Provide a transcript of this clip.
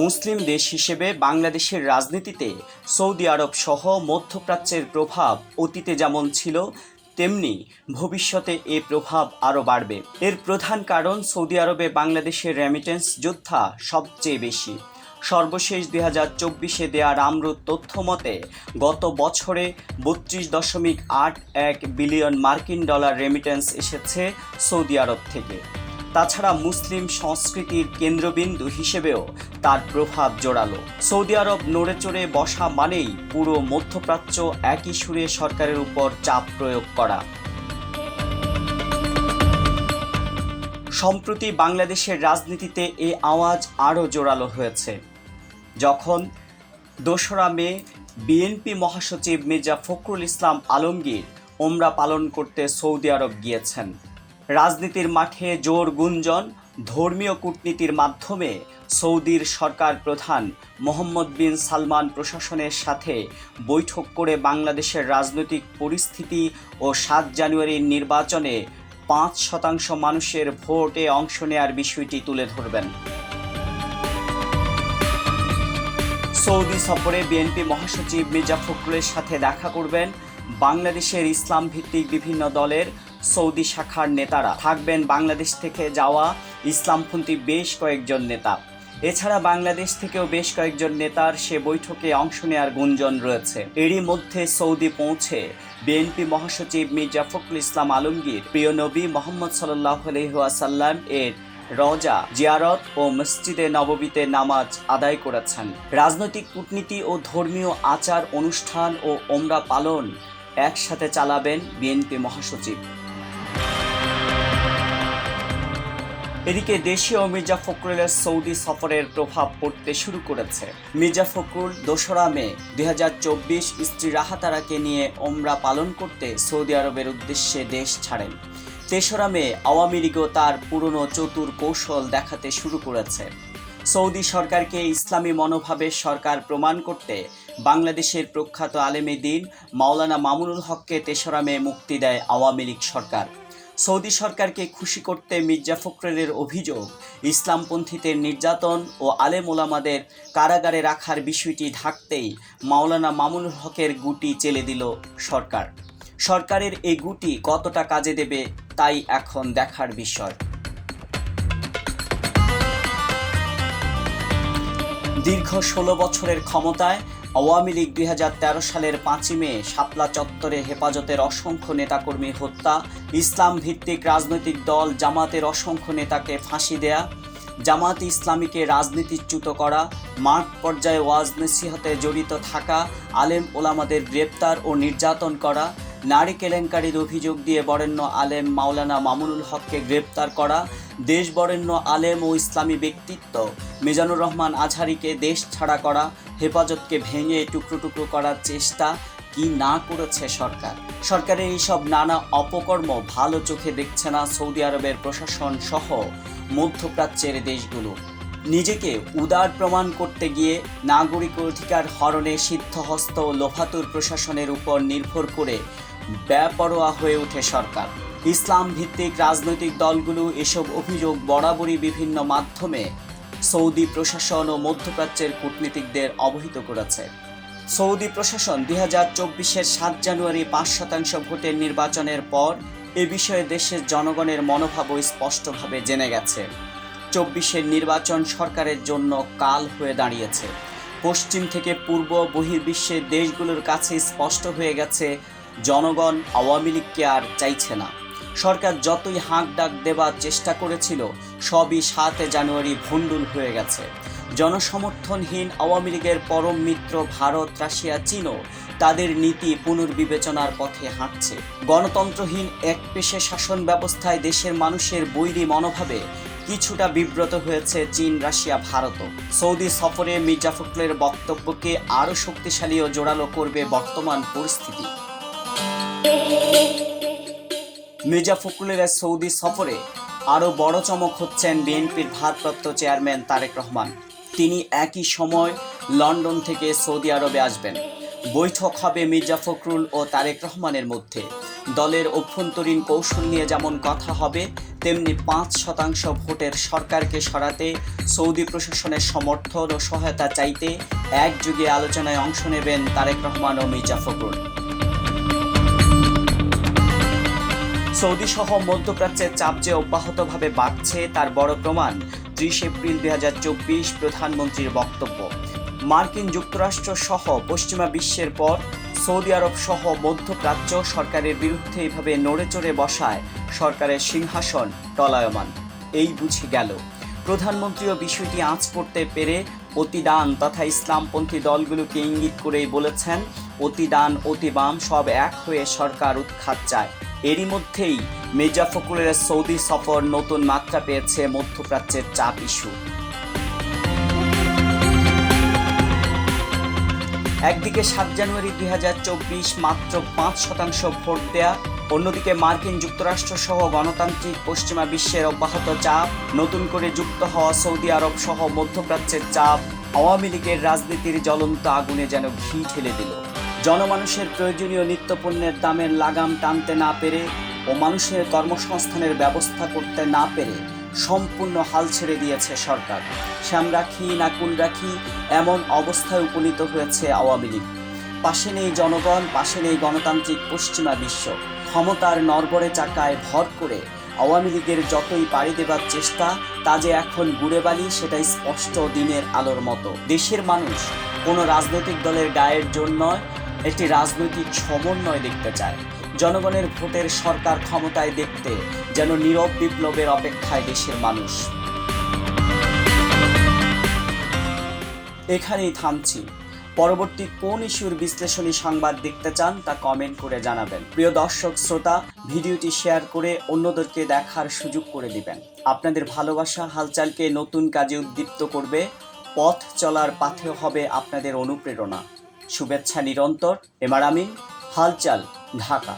মুসলিম দেশ হিসেবে বাংলাদেশের রাজনীতিতে সৌদি আরব সহ মধ্যপ্রাচ্যের প্রভাব অতীতে যেমন ছিল, তেমনি ভবিষ্যতে এ প্রভাব আরও বাড়বে। এর প্রধান কারণ সৌদি আরবে বাংলাদেশের রেমিটেন্স যোদ্ধা সবচেয়ে বেশি। সর্বশেষ দুই হাজার চব্বিশে দেয়া রামরুদ তথ্য মতে, গত বছরে বত্রিশ দশমিক আট এক বিলিয়ন মার্কিন ডলার রেমিটেন্স এসেছে সৌদি আরব থেকে। তাছাড়া মুসলিম সংস্কৃতির কেন্দ্রবিন্দু হিসেবেও তার প্রভাব জোরালো। সৌদি আরব নড়ে চড়ে বসা মানেই পুরো মধ্যপ্রাচ্য একই সুরে সরকারের উপর চাপ প্রয়োগ করা। সম্প্রতি বাংলাদেশের রাজনীতিতে এ আওয়াজ আরও জোরালো হয়েছে। যখন দোসরা মে বিএনপি মহাসচিব মির্জা ফখরুল ইসলাম আলমগীর ওমরা পালন করতে সৌদি আরব গিয়েছেন। রাজনীতির মাঠে জোর গুঞ্জন, ধর্মীয় কূটনীতির মাধ্যমে সৌদির সরকার প্রধান মোহাম্মদ বিন সালমান প্রশাসনের সাথে বৈঠক করে বাংলাদেশের রাজনৈতিক পরিস্থিতি ও সাত জানুয়ারির নির্বাচনে পাঁচ শতাংশ মানুষের ভোটে অংশ নেয়ার বিষয়টি তুলে ধরবেন। সৌদি সফরে বিএনপি মহাসচিব মির্জা ফখরুলের সাথে দেখা করবেন বাংলাদেশের ইসলাম ভিত্তিক বিভিন্ন দলের সৌদি শাখার নেতারা থাকবেন বাংলাদেশ থেকে যাওয়া ইসলামপন্থী বেশ কয়েকজন নেতা। এছাড়া বাংলাদেশ থেকেও বেশ কয়েকজন নেতার সে বৈঠকে অংশ নেওয়ার গুঞ্জন রয়েছে। এরই মধ্যে সৌদি পৌঁছে বিএনপি মহাসচিব মির্জা ফখরুল ইসলাম আলমগীর, প্রিয় নবী মোহাম্মদ সাল্লাহ আলহিহাসাল্লাম এর রজা জিয়ারত ও মসজিদে নববীতে নামাজ আদায় করেছেন। রাজনৈতিক কূটনীতি ও ধর্মীয় আচার অনুষ্ঠান ও ওমরা পালন একসাথে চালাবেন বিএনপি মহাসচিব। এদিকে দেশীয় মির্জা ফখরুলের সৌদি সফরের প্রভাব পড়তে শুরু করেছে। মির্জা ফখরুল দোসরা মে দু হাজার চব্বিশ স্ত্রী রাহাতারাকে নিয়ে ওমরা পালন করতে সৌদি আরবের উদ্দেশ্যে দেশ ছাড়েন। তেসরা মে আওয়ামী লীগও তার পুরনো চতুর কৌশল দেখাতে শুরু করেছে। সৌদি সরকারকে ইসলামী মনোভাবের সরকার প্রমাণ করতে বাংলাদেশের প্রখ্যাত আলেমে দিন মাওলানা মামুনুল হককে তেসরা মে মুক্তি দেয় আওয়ামী লীগ সরকার। সৌদি সরকারকে খুশি করতে মির্জা ফখরুলের অভিযোগ, ইসলামপন্থীদের নির্যাতন ও আলেম ওলামাদের কারাগারে রাখার বিষয়টি ঢাকতেই মাওলানা মামুনুল হকের গুটি চেলে দিল সরকার। সরকারের এই গুটি কতটা কাজে দেবে তাই এখন দেখার বিষয়। দীর্ঘ ষোলো বছরের ক্ষমতায় আওয়ামী লীগ দুই হাজার তেরো সালের পাঁচই মে শাপলা চত্বরে হেফাজতের অসংখ্য নেতাকর্মী হত্যা ইসলাম ভিত্তিক রাজনৈতিক দল জামাতের অসংখ্য নেতাকে ফাঁসি দেয়া, জামাত ইসলামীকে রাজনীতিচ্যুত করা, মাঠ পর্যায়ে ওয়াজ নসিহতে জড়িত থাকা, আলেম ওলামাদের গ্রেপ্তার ও নির্যাতন করা, নারী কেলেঙ্কারির অভিযোগ দিয়ে বরেণ্য আলেম মাওলানা মামুনুল হককে গ্রেপ্তার করা দেশ বরেণ্য আলেম ও ইসলামী ব্যক্তিত্ব মিজানুর রহমান আজহারিকে দেশ ছাড়া করা হেফাজতকে ভেঙে টুকরো টুকরো করার চেষ্টা কি না করেছে সরকার? সরকারের এইসব নানা অপকর্ম ভালো চোখে দেখছে না সৌদি আরবের প্রশাসন সহ মধ্যপ্রাচ্যের দেশগুলো। নিজেকে উদার প্রমাণ করতে গিয়ে নাগরিক অধিকার হরণে সিদ্ধহস্ত লোফাতুর প্রশাসনের উপর নির্ভর করে বেপরোয়া হয়ে ওঠে সরকার। ইসলাম ভিত্তিক রাজনৈতিক দলগুলো এসব অভিযোগ বরাবরই বিভিন্ন মাধ্যমে সৌদি প্রশাসন ও মধ্যপ্রাচ্যের কূটনীতিকদের অবহিত করেছে। সৌদি প্রশাসন দুই হাজার চব্বিশের সাত জানুয়ারি পাঁচ শতাংশ ভোটের নির্বাচনের পর এ বিষয়ে দেশের জনগণের মনোভাবও স্পষ্টভাবে জেনে গেছে। চব্বিশের নির্বাচন সরকারের জন্য কাল হয়ে দাঁড়িয়েছে। পশ্চিম থেকে পূর্ব বহির্বিশ্বের দেশগুলোর কাছে স্পষ্ট হয়ে গেছে, জনগণ আওয়ামী লীগকে আর চাইছে না। সরকার যতই হাঁক ডাক দেবার চেষ্টা করেছিল, সবই সাতে জানুয়ারি ভণ্ডুল হয়ে গেছে। জনসমর্থনহীন আওয়ামী লীগের পরম মিত্র ভারত, রাশিয়া, চীনও তাদের নীতি পুনর্বিবেচনার পথে হাঁটছে। গণতন্ত্রহীন এক পেশে শাসন ব্যবস্থায় দেশের মানুষের বৈরী মনোভাবে কিছুটা বিব্রত হয়েছে চীন, রাশিয়া, ভারতও। সৌদি সফরে মির্জা ফখরুলের বক্তব্যকে আরও শক্তিশালী ও জোরালো করবে বর্তমান পরিস্থিতি। মির্জা ফখরুলের সৌদি সফরে আরও বড় চমক হচ্ছেন বিএনপির ভারপ্রাপ্ত চেয়ারম্যান তারেক রহমান। তিনি একই সময় লন্ডন থেকে সৌদি আরবে আসবেন। বৈঠক হবে মির্জা ফখরুল ও তারেক রহমানের মধ্যে। দলের অভ্যন্তরীণ কৌশল নিয়ে যেমন কথা হবে, তেমনি পাঁচ শতাংশ ভোটের সরকারকে সরাতে সৌদি প্রশাসনের সমর্থন ও সহায়তা চাইতে একযুগে আলোচনায় অংশ নেবেন তারেক রহমান ও মির্জা ফখরুল। সৌদি সহ মধ্যপ্রাচ্যের চাপ যে অব্যাহতভাবে বাড়ছে, তার বড় প্রমাণ ত্রিশ এপ্রিল দুই হাজার চব্বিশ প্রধানমন্ত্রীর বক্তব্য। মার্কিন যুক্তরাষ্ট্র সহ পশ্চিমা বিশ্বের পর সৌদি আরব সহ মধ্যপ্রাচ্য সরকারের বিরুদ্ধে এইভাবে নড়েচড়ে বসায় সরকারের সিংহাসন টলায়মান। এই বুঝে গেল। প্রধানমন্ত্রীও বিষয়টি আঁচ করতে পেরে অতিদান তথা ইসলামপন্থী দলগুলোকে ইঙ্গিত করেই বলেছেন, অতিদান, অতিবাম সব এক হয়ে সরকার উৎখাত চায়। এরই মধ্যেই মির্জা ফখরুলের সৌদি সফর নতুন মাত্রা পেয়েছে মধ্যপ্রাচ্যের চাপ ইস্যু। একদিকে সাত জানুয়ারি দুই হাজার চব্বিশ মাত্র পাঁচ শতাংশ ভোট দেয়া, অন্যদিকে মার্কিন যুক্তরাষ্ট্র সহ গণতান্ত্রিক পশ্চিমা বিশ্বের অব্যাহত চাপ, নতুন করে যুক্ত হওয়া সৌদি আরব সহ মধ্যপ্রাচ্যের চাপ, আওয়ামী লীগের রাজনীতির জ্বলন্ত আগুনে যেন ঘি ঠেলে দিল। জনমানুষের প্রয়োজনীয় নিত্যপণ্যের দামের লাগাম টানতে না পেরে ও মানুষের কর্মসংস্থানের ব্যবস্থা করতে না পেরে সম্পূর্ণ হাল ছেড়ে দিয়েছে সরকার। শ্যাম রাখি না কুল রাখি এমন অবস্থায় উপনীত হয়েছে আওয়ামী লীগ। পাশে নেই জনগণ, পাশে নেই গণতান্ত্রিক পশ্চিমা বিশ্ব। ক্ষমতার নরবরে চাকায় ভর করে আওয়ামী লীগের যতই পাড়ি দেবার চেষ্টা, তা যে এখন গুড়ে বালি সেটাই স্পষ্ট দিনের আলোর মতো। দেশের মানুষ কোনো রাজনৈতিক দলের গায়ের জন্য একটি রাজনৈতিক সমন্বয় দেখতে চায়। জনগণের ভোটের সরকার ক্ষমতায় দেখতে যেন নীরব বিপ্লবের অপেক্ষায় দেশের মানুষ। এখানেই থামছি। পরবর্তী কোন ইস্যুর বিশ্লেষণী সংবাদ দেখতে চান তা কমেন্ট করে জানাবেন। প্রিয় দর্শক, শ্রোতা, ভিডিওটি শেয়ার করে অন্যদেরকে দেখার সুযোগ করে দিবেন। আপনাদের ভালোবাসা হালচালকে নতুন কাজে উদ্দীপ্ত করবে। পথ চলার পাথে হবে আপনাদের অনুপ্রেরণা। শুভেচ্ছা নিরন্তর। এমার আমিন হালচাল ঢাকা।